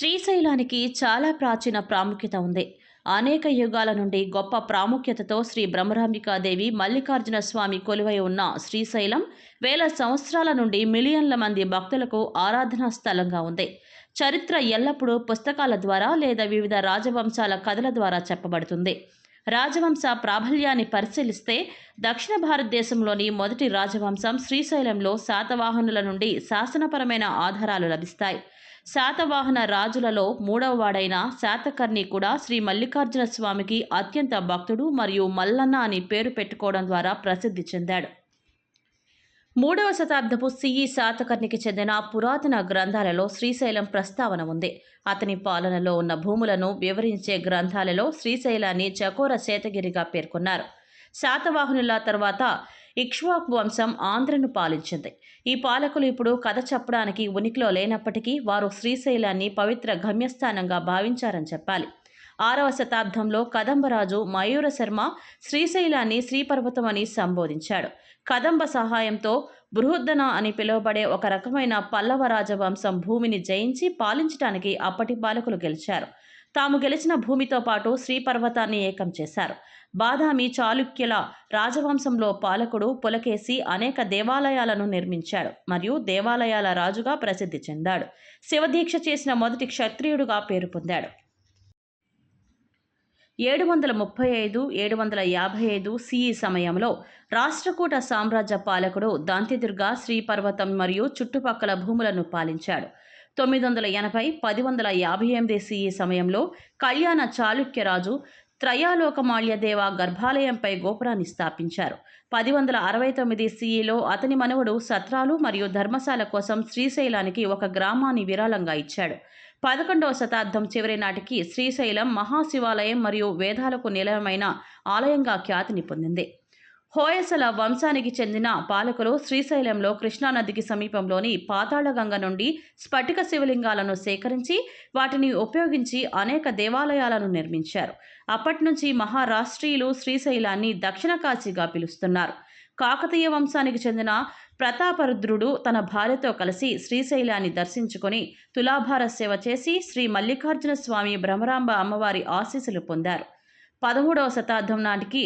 శ్రీశైలానికి చాలా ప్రాచీన ప్రాముఖ్యత ఉంది. అనేక యుగాల నుండి గొప్ప ప్రాముఖ్యతతో శ్రీ బ్రహ్మరాంబికాదేవి మల్లికార్జున స్వామి కొలువై ఉన్న శ్రీశైలం వేల సంవత్సరాల నుండి మిలియన్ల మంది భక్తులకు ఆరాధనా స్థలంగా ఉంది. చరిత్ర ఎల్లప్పుడూ పుస్తకాల ద్వారా లేదా వివిధ రాజవంశాల కథల ద్వారా చెప్పబడుతుంది. రాజవంశ ప్రాబల్యాన్ని పరిశీలిస్తే దక్షిణ భారతదేశంలోని మొదటి రాజవంశం శ్రీశైలంలో శాతవాహనుల నుండి శాసనపరమైన ఆధారాలు లభిస్తాయి. శాతవాహన రాజులలో మూడవవాడైన శాతకర్ణి కూడా శ్రీ మల్లికార్జున స్వామికి అత్యంత భక్తుడు మరియు మల్లన్న అని పేరు పెట్టుకోవడం ద్వారా ప్రసిద్ధి చెందాడు. మూడవ శతాబ్దపు సిఈ శాతకర్ణికి చెందిన పురాతన గ్రంథాలలో శ్రీశైలం ప్రస్తావన ఉంది. అతని పాలనలో ఉన్న భూములను వివరించే గ్రంథాలలో శ్రీశైలాన్ని చకోర శేతగిరిగా పేర్కొన్నారు. శాతవాహనుల తర్వాత ఇక్ష్వాకు వంశం ఆంధ్రను పాలించింది. ఈ పాలకులు ఇప్పుడు కథ చెప్పడానికి ఉనికిలో లేనప్పటికీ వారు శ్రీశైలాన్ని పవిత్ర గమ్యస్థానంగా భావించారని చెప్పాలి. ఆరవ శతాబ్దంలో కదంబరాజు మయూర శర్మ శ్రీశైలాన్ని శ్రీపర్వతం అని సంబోధించాడు. కదంబ సహాయంతో బృహద్దన అని పిలువబడే ఒక రకమైన పల్లవ రాజవంశం భూమిని జయించి పాలించడానికి అప్పటి పాలకులు గెలిచారు. తాము గెలిచిన భూమితో పాటు శ్రీపర్వతాన్ని ఏకం చేశారు. బాదామి చాళుక్యుల రాజవంశంలో పాలకుడు పులకేసి అనేక దేవాలయాలను నిర్మించాడు మరియు దేవాలయాల రాజుగా ప్రసిద్ధి చెందాడు. శివదీక్ష చేసిన మొదటి క్షత్రియుడుగా పేరు పొందాడు. ఏడు వందల ముప్పై ఐదు ఏడు వందల యాభై ఐదు సిఈ సమయంలో రాష్ట్రకూట సామ్రాజ్య పాలకుడు దాంతిదుర్గ శ్రీపర్వతం మరియు చుట్టుపక్కల భూములను పాలించాడు. తొమ్మిది వందల ఎనభై పది వందల యాభై ఎనిమిది సిఈ సమయంలో కళ్యాణ చాళుక్యరాజు త్రయాలోకమాల్యదేవ గర్భాలయంపై గోపురాన్ని స్థాపించారు. పది వందల అరవై తొమ్మిది సిఈలో అతని మనవడు సత్రాలు మరియు ధర్మశాల కోసం శ్రీశైలానికి ఒక గ్రామాన్ని విరాళంగా ఇచ్చాడు. పదకొండవ శతాబ్దం చివరి నాటికి శ్రీశైలం మహాశివాలయం మరియు వేదాలకు నిలయమైన ఆలయంగా ఖ్యాతిని పొందింది. హోయసల వంశానికి చెందిన పాలకులు శ్రీశైలంలో కృష్ణానదికి సమీపంలోని పాతాళగంగ నుండి స్ఫటిక శివలింగాలను సేకరించి వాటిని ఉపయోగించి అనేక దేవాలయాలను నిర్మించారు. అప్పటి నుంచి మహారాష్ట్రీయులు శ్రీశైలాన్ని దక్షిణ కాశీగా పిలుస్తున్నారు. కాకతీయ వంశానికి చెందిన ప్రతాపరుద్రుడు తన భార్యతో కలిసి శ్రీశైలాన్ని దర్శించుకొని తులాభార సేవ చేసి శ్రీ మల్లికార్జున స్వామి భ్రమరాంబ అమ్మవారి ఆశీస్సులు పొందారు. పదమూడవ శతాబ్దం నాటికి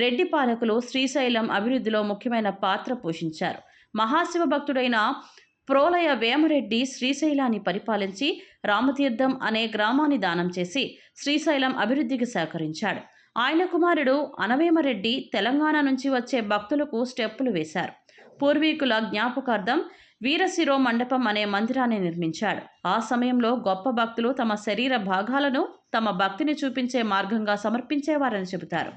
రెడ్డి పాలకులు శ్రీశైలం అభివృద్ధిలో ముఖ్యమైన పాత్ర పోషించారు. మహాశివ భక్తుడైన ప్రోలయ వేమరెడ్డి శ్రీశైలాన్ని పరిపాలించి రామతీర్థం అనే గ్రామాన్ని దానం చేసి శ్రీశైలం అభివృద్ధికి సహకరించాడు. ఆయన కుమారుడు అనవేమరెడ్డి తెలంగాణ నుంచి వచ్చే భక్తులకు స్టెప్పులు వేశారు. పూర్వీకుల జ్ఞాపకార్థం వీరశిరో మండపం అనే మందిరాన్ని నిర్మించాడు. ఆ సమయంలో గొప్ప భక్తులు తమ శరీర భాగాలను తమ భక్తిని చూపించే మార్గంగా సమర్పించేవారని చెబుతారు.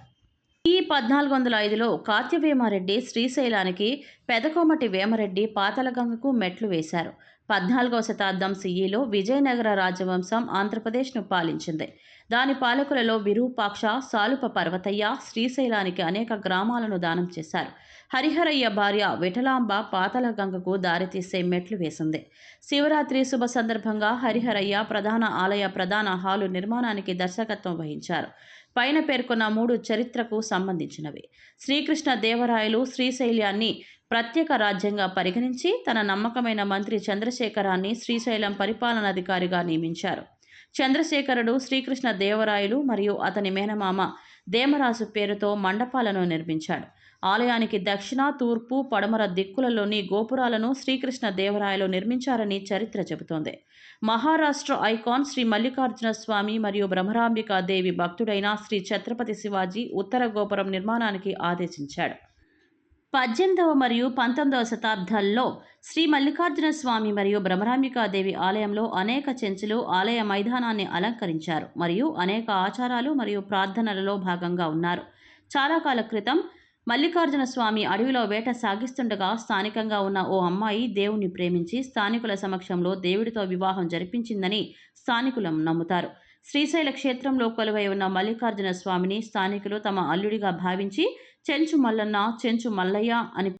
ఈ పద్నాలుగు వందల ఐదులో కాత్యవేమారెడ్డి శ్రీశైలానికి పెదకోమటి వేమరెడ్డి పాతలగంగకు మెట్లు వేశారు. పద్నాలుగవ శతాబ్దం సిఈలో విజయనగర రాజవంశం ఆంధ్రప్రదేశ్ను పాలించింది. దాని పాలకులలో విరూపాక్ష సాలుప పర్వతయ్య శ్రీశైలానికి అనేక గ్రామాలను దానం చేశారు. హరిహరయ్య భార్య విఠలాంబ పాతలగంగకు దారితీసే మెట్లు వేసింది. శివరాత్రి శుభ సందర్భంగా హరిహరయ్య ప్రధాన ఆలయ ప్రధాన హాలు నిర్మాణానికి దర్శకత్వం వహించారు. పైన పేర్కొన్న మూడు చరిత్రకు సంబంధించినవి. శ్రీకృష్ణ దేవరాయలు శ్రీశైల్యాన్ని ప్రత్యేక రాజ్యంగా పరిగణించి తన నమ్మకమైన మంత్రి చంద్రశేఖరాన్ని శ్రీశైలం పరిపాలనాధికారిగా నియమించారు. చంద్రశేఖరుడు శ్రీకృష్ణ దేవరాయలు మరియు అతని మేనమామ దేమరాజు పేరుతో మండపాలను నిర్మించాడు ఆలయానికి దక్షిణ తూర్పు పడమర దిక్కులలోని గోపురాలను శ్రీకృష్ణ దేవరాయలు నిర్మించారని చరిత్ర చెబుతోంది. మహారాష్ట్ర ఐకాన్ శ్రీ మల్లికార్జున స్వామి మరియు బ్రహ్మరాంబికా దేవి భక్తుడైన శ్రీ ఛత్రపతి శివాజీ ఉత్తర గోపురం నిర్మాణానికి ఆదేశించాడు. పద్దెనిమిదవ మరియు పంతొమ్మిదవ శతాబ్దాల్లో శ్రీ మల్లికార్జున స్వామి మరియు భ్రమరాంబికాదేవి ఆలయంలో అనేక చెంచులు ఆలయ మైదానాన్ని అలంకరించారు మరియు అనేక ఆచారాలు మరియు ప్రార్థనలలో భాగంగా ఉన్నారు. చాలా కాల క్రితం మల్లికార్జున స్వామి అడవిలో వేట సాగిస్తుండగా స్థానికంగా ఉన్న ఓ అమ్మాయి దేవుణ్ణి ప్రేమించి స్థానికుల సమక్షంలో దేవుడితో వివాహం జరిపించిందని స్థానికులు నమ్ముతారు. శ్రీశైల క్షేత్రంలో కొలువై ఉన్న మల్లికార్జున స్వామిని స్థానికులు తమ అల్లుడిగా భావించి చెంచు మల్లన్న చెంచు మల్లయ్య అని